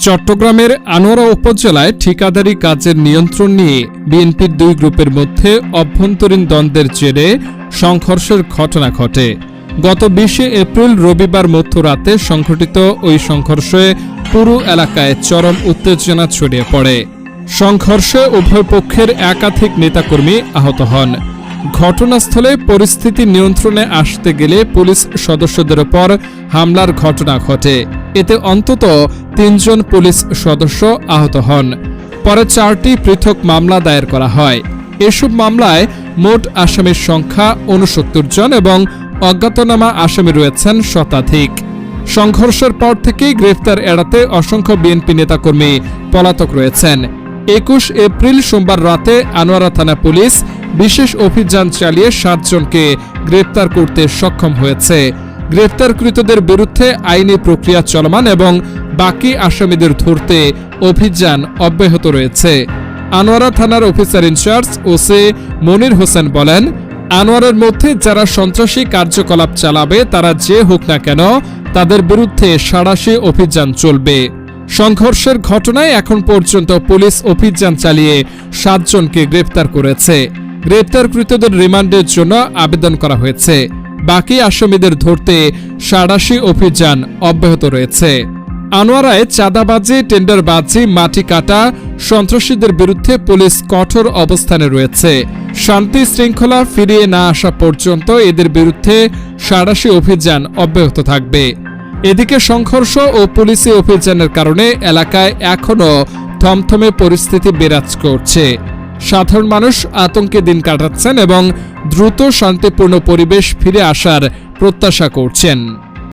চট্টগ্রামের আনোয়ারা উপজেলায় ঠিকাদারি কাজের নিয়ন্ত্রণ নিয়ে বিএনপির দুই গ্রুপের মধ্যে অভ্যন্তরীণ দ্বন্দ্বের জেরে সংঘর্ষের ঘটনা ঘটে। গত বিশে এপ্রিল রবিবার মধ্যরাতে সংঘটিত ওই সংঘর্ষে পুরো এলাকায় চরম উত্তেজনা ছড়িয়ে পড়ে। সংঘর্ষে উভয় পক্ষের একাধিক নেতাকর্মী আহত হন। ঘটনাস্থলে পরিস্থিতি নিয়ন্ত্রণে আসতে গেলে পুলিশ সদস্যদের ওপর হামলার ঘটনা ঘটে। এতে অন্তত তিনজন পুলিশ সদস্য আহত হন। পরে চারটি পৃথক মামলা দায়ের করা হয়। এসব মামলায় মোট আসামির সংখ্যা উনসত্তর জন এবং অজ্ঞাতনামা আসামি রয়েছেন শতাধিক। সংঘর্ষের পর থেকেই গ্রেফতার এড়াতে অসংখ্য বিএনপি নেতাকর্মী পলাতক রয়েছেন। একুশ এপ্রিল সোমবার রাতে আনোয়ারা থানা পুলিশ বিশেষ অভিযান চালিয়ে সাতজনকে গ্রেপ্তার করতে সক্ষম হয়েছে। গ্রেপ্তারকৃতদের বিরুদ্ধে আইনি প্রক্রিয়া চলমান এবং বাকি আসামিদের ধরতে অভিযান অব্যাহত রয়েছে। আনোয়ারা থানার অফিসার ইনচার্জ ওসে মনির হোসেন বলেন, আনোয়ারের মধ্যে যারা সন্ত্রাসী কার্যকলাপ চালাবে, তারা যে হোক না কেন তাদের বিরুদ্ধে সাড়াশি অভিযান চলবে। সংঘর্ষের ঘটনায় এখন পর্যন্ত পুলিশ অভিযান চালিয়ে সাতজনকে গ্রেপ্তার করেছে। গ্রেপ্তারকৃতদের রিমান্ডের জন্য আবেদন করা হয়েছে। বাকি আসামিদের ধরতে সাড়াশি অভিযান অব্যাহত রয়েছে। আনোয়ারায় চাঁদাবাজি, টেন্ডারবাজি, মাটি কাটা, সন্ত্রাসীদের বিরুদ্ধে পুলিশ কঠোর অবস্থানে রয়েছে। শান্তি শৃঙ্খলা ফিরিয়ে না আসা পর্যন্ত এদের বিরুদ্ধে সাড়াশি অভিযান অব্যাহত থাকবে। এদিকে সংঘর্ষ ও পুলিশি অভিযানের কারণে এলাকায় এখনও থমথমে পরিস্থিতি বিরাজ করছে। সাধারণ মানুষ আতঙ্কে দিন কাটাচ্ছেন এবং দ্রুত শান্তিপূর্ণ পরিবেশ ফিরে আসার প্রত্যাশা করছেন।